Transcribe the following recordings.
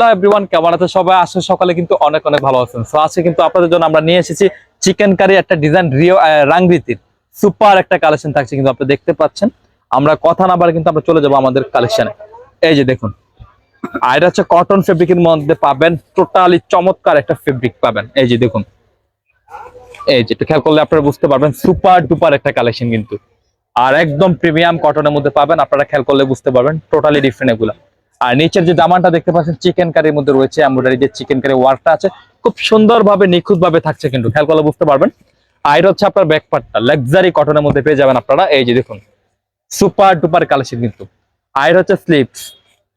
Hello everyone কেমন আছে সবাই? আসলে সকালে কিন্তু অনেক অনেক ভালো আছেন। সো আজকে কিন্তু আপনাদের জন্য আমরা নিয়ে এসেছি চিকেন কারি একটা ডিজাইন রিও রাংরিতির সুপার একটা কালেকশন থাকছে কিন্তু আপনি দেখতে পাচ্ছেন। আমরা কথা না বলে কিন্তু আমরা চলে যাব আমাদের কালেকশনে এই যে দেখুন, আর এটা হচ্ছে কটন ফেব্রিকের মধ্যে পাবেন। টোটালি চমৎকার একটা ফেব্রিক পাবেন। এই যে দেখুন, এই যে খেয়াল করলে আপনারা বুঝতে পারবেন সুপার ডুপার একটা কালেকশন কিন্তু। আর একদম প্রিমিয়াম কটনের মধ্যে পাবেন, আপনারা খেয়াল করলে বুঝতে পারবেন টোটালি ডিফারেন্ট এগুলা। আর নিচের যে দামানটা দেখতে পাচ্ছেন চিকেন কারির মধ্যে রয়েছে এমব্রয়ডারি যে চিকেন কারি ওয়ার্কটা আছে, খুব সুন্দরভাবে নিখুঁত ভাবে থাকছে কিন্তু। খেয়াল করলে বুঝতে পারবেন। আর হচ্ছে আপনার ব্যাক পার্টটা লাক্সারি কটনের মধ্যে পেয়ে যাবেন আপনারা। এই যে দেখুন সুপার ডুপার কালেকশন কিন্তু। আর হচ্ছে স্লিপস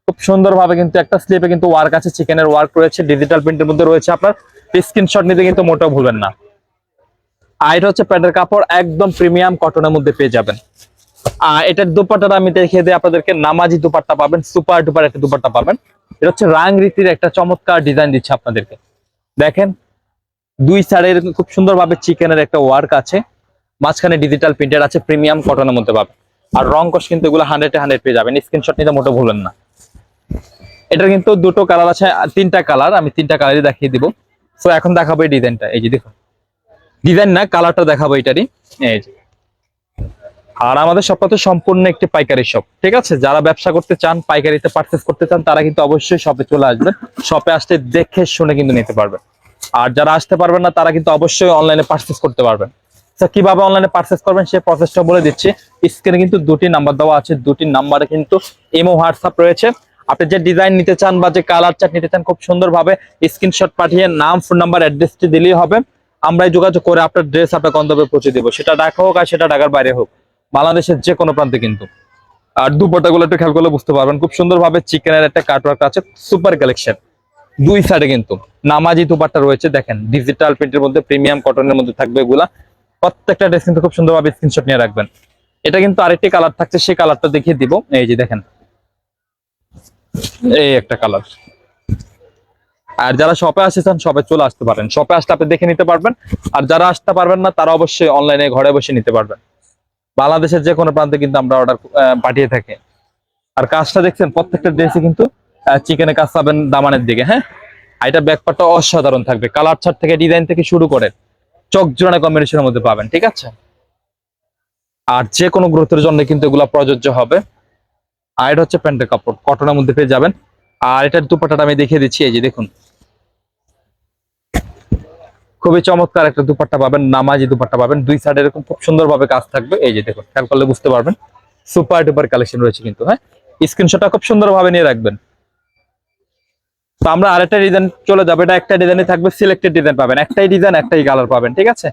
খুব সুন্দরভাবে কিন্তু একটা স্লিপে কিন্তু ওয়ার্ক আছে চিকেনের ওয়ার্ক রয়েছে ডিজিটাল প্রিন্টের মধ্যে রয়েছে আপনার। স্ক্রিনশট নিতে কিন্তু মোটেও ভুলবেন না। আর হচ্ছে প্যান্টের কাপড় একদম প্রিমিয়াম কটনের মধ্যে পেয়ে যাবেন। এটার দুপাট্টাটা আমি দেখিয়ে দিই, আপনাদেরকে নামাজি দুপাট্টা পাবেন, সুপার ডুপার একটা দুপাট্টা পাবেন। এটা হচ্ছে রাং রীতির একটা চমৎকার ডিজাইন দিচ্ছে আপনাদেরকে। দেখেন, দুই সাইডে খুব সুন্দরভাবে চিকেনের একটা ওয়ার্ক আছে, মাঝখানে ডিজিটাল প্রিন্টের আছে প্রিমিয়াম কটনের মধ্যে পাবেন। আর রং কস কিন্তু এগুলো হান্ড্রেড হান্ড্রেড পেয়ে যাবেন স্ক্রিনশট নিতে মোটেও ভুলবেন না। এটার কিন্তু দুটো কালার আছে তিনটা কালার আমি তিনটা কালারই দেখিয়ে দিব। তো এখন দেখাবো এই ডিজাইনটা এই যে দেখুন। ডিজাইন না কালারটা দেখাবো এটারই। এই আর আমাদের শপটা তো সম্পূর্ণ একটি পাইকারি শপ ঠিক আছে? যারা ব্যবসা করতে চান, পাইকারিতে পারচেস করতে চান, তারা কিন্তু অবশ্যই শপে চলে আসবেন। শপে আসতে দেখে শুনে কিন্তু নিতে পারবেন। আর যারা আসতে পারবেন না, তারা কিন্তু অবশ্যই অনলাইনে পারচেস করতে পারবেন। কীভাবে অনলাইনে পারচেস করবেন, সেই প্রসেসটা বলে দিচ্ছি। স্ক্রিনে কিন্তু দুটি নাম্বার দেওয়া আছে। দুটি নাম্বারে কিন্তু ইমো হোয়াটসঅ্যাপ রয়েছে। আপনি যে ডিজাইন নিতে চান বা যে কালার চার্ট নিতে চান, খুব সুন্দরভাবে স্ক্রিনশট পাঠিয়ে নাম ফোন নাম্বার অ্যাড্রেসটি দিলেই হবে। আমরাই যোগাযোগ করে আপনার ড্রেস আপনার গন্তব্যে পৌঁছে দেবো। সেটা ঢাকা হোক আর সেটা ঢাকার বাইরে হোক। বাংলাদেশের যে কোনো প্রান্তে কিন্তু। আর দুপাট্টাগুলো একটু খেয়াল করলে বুঝতে পারবেন, খুব সুন্দরভাবে চিকেনের একটা কাটওয়ার্ক আছে, সুপার কালেকশন। দুই সাইডে কিন্তু নামাজি দুপাট্টা রয়েছে, দেখেন ডিজিটাল প্রিন্টের মধ্যে প্রিমিয়াম কটনের মধ্যে থাকবে এগুলা। প্রত্যেকটা ড্রেস কিন্তু খুব সুন্দরভাবে স্ক্রিনশট নিয়ে রাখবেন। এটা কিন্তু আরেকটি কালার থাকছে, সেই কালারটা দেখিয়ে দিব। এই যে দেখেন, এই একটা কালার আর যারা শপে আসেছেন শপে চলে আসতে পারেন। শপে আসলে আপনি দেখে নিতে পারবেন, আর যারা আসতে পারবেন না, তারা অবশ্যই অনলাইনে ঘরে বসে নিতে পারবেন। বাংলাদেশের যে কোনো প্রান্তে কিন্তু আমরা অর্ডার পাঠিয়ে থাকি। আর কাজটা দেখছেন, প্রত্যেকটা ড্রেসে কিন্তু চিকেনের কাজ পাবেন দামানের দিকে হ্যাঁ? আর এটা ব্যাকপারটা অসাধারণ থাকবে। কালার ছাট থেকে ডিজাইন থেকে শুরু করে চোখ জোড়ানো কম্বিনেশনের মধ্যে পাবেন, ঠিক আছে? আর যে কোনো গ্রোথের জন্য কিন্তু এগুলা প্রযোজ্য হবে। আর এটা হচ্ছে প্যান্টের কাপড়, কটনের মধ্যে পেয়ে যাবেন। আর এটার দুপাট্টাটা আমি দেখিয়ে দিচ্ছি, এই যে দেখুন। খুবই চমৎকার একটা দুপাট্টা পাবেন, নামাজি দুপাট্টা পাবেন। দুই সাইড এরকম খুব সুন্দরভাবে কাজ থাকবে। এই যে দেখুন, খেয়াল করলে বুঝতে পারবেন। সুপার ডুপার কালেকশন রয়েছে কিন্তু হ্যাঁ? স্ক্রিনশটটা খুব সুন্দরভাবে নিয়ে রাখবেন। তো আমরা আরেকটা ডিজাইন চলে যাব। এটা একটা ডিজাইনে থাকবে সিলেক্টেড ডিজাইন পাবেন। একটাই ডিজাইন একটাই কালার পাবেন, ঠিক আছে?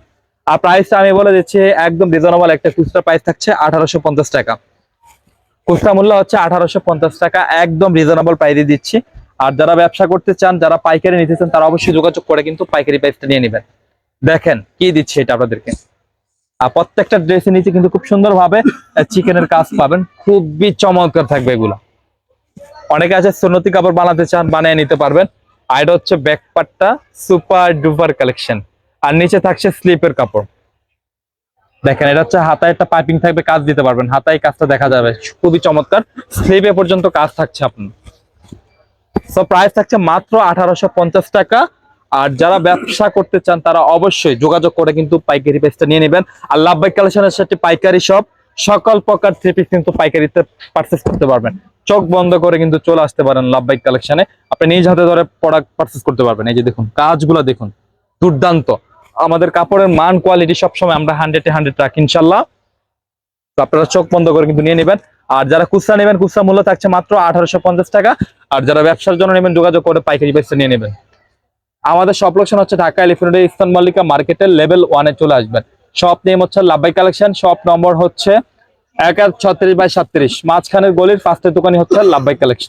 আর প্রাইসটা আমি বলে দিচ্ছি, একদম রিজনেবল একটা খুচরা প্রাইস থাকছে আঠারোশো পঞ্চাশ টাকা। খুচরা মূল্য হচ্ছে আঠারোশো পঞ্চাশ টাকা। একদম রিজনেবল প্রাইসে দিচ্ছি। আর যারা ব্যবসা করতে চান, যারা পাইকারি নিতে চান, তারা অবশ্যই যোগাযোগ করে কিন্তু পাইকারি প্রাইসটা নিয়ে নেবেন। দেখেন, কি দিচ্ছে এটা আপনাদেরকে? আর প্রত্যেকটা ড্রেসের নিচে কিন্তু খুব সুন্দর ভাবে চিকেনের কাজ পাবেন। খুবই চমৎকার থাকবে এগুলা। অনেকে আছে সুন্নতি কাপড় বানাতে চান, বানিয়ে নিতে পারবেন। আর এটা হচ্ছে ব্যাক পার্টটা সুপার ডুপার কালেকশন আর নিচে থাকছে স্লিপের কাপড়। দেখেন, এটা হচ্ছে হাতায় একটা পাইপিং থাকবে, কাজ দিতে পারবেন। হাতায় কাজটা দেখা যাবে। খুবই চমৎকার। স্লিপে পর্যন্ত কাজ থাকছে আপনার। সো প্রাইস থাকছে মাত্র আঠারোশো পঞ্চাশ টাকা। আর যারা ব্যবসা করতে চান, তারা অবশ্যই যোগাযোগ করে কিন্তু পাইকারি পেজটা নিয়ে নেবেন। আর লাভবাই কালেকশনের সাথে পাইকারি সব, সকল প্রকার থ্রি পিস কিন্তু পাইকারিতে পারচেস করতে পারবেন। চোখ বন্ধ করে কিন্তু চলে আসতে পারেন লাভবাইক কালেকশনে আপনি নিজ হাতে ধরে প্রোডাক্ট পারচেস করতে পারবেন। এই যে দেখুন, কাজগুলো দেখুন, দুর্দান্ত। আমাদের কাপড়ের মান কোয়ালিটি সবসময় আমরা হান্ড্রেডে হান্ড্রেড রাখি ইনশাল্লাহ আপনারা চোখ বন্ধ করে কিন্তু নিয়ে নেবেন। আর যারা খুচরা নেবেন, খুচরা মূল্য থাকছে মাত্র আঠারোশো পঞ্চাশ টাকা। আর যারা ব্যবসার জন্য নেবেন, যোগাযোগ করে পাইকারি বেসে নিয়ে নেবেন। আমাদের সব লোকশন হচ্ছে ঢাকা এলিফেন্ট ইস্তান মল্লিকা মার্কেটের লেভেল ওয়ানে চলে আসবেন। শপ নেম হচ্ছে লাভবাই কালেকশন শপ নম্বর হচ্ছে এক এক ছত্রিশ বাই সাতত্রিশ মাঝখানের গলির পাঁচটা দোকানি হচ্ছে লাভবাই কালেকশন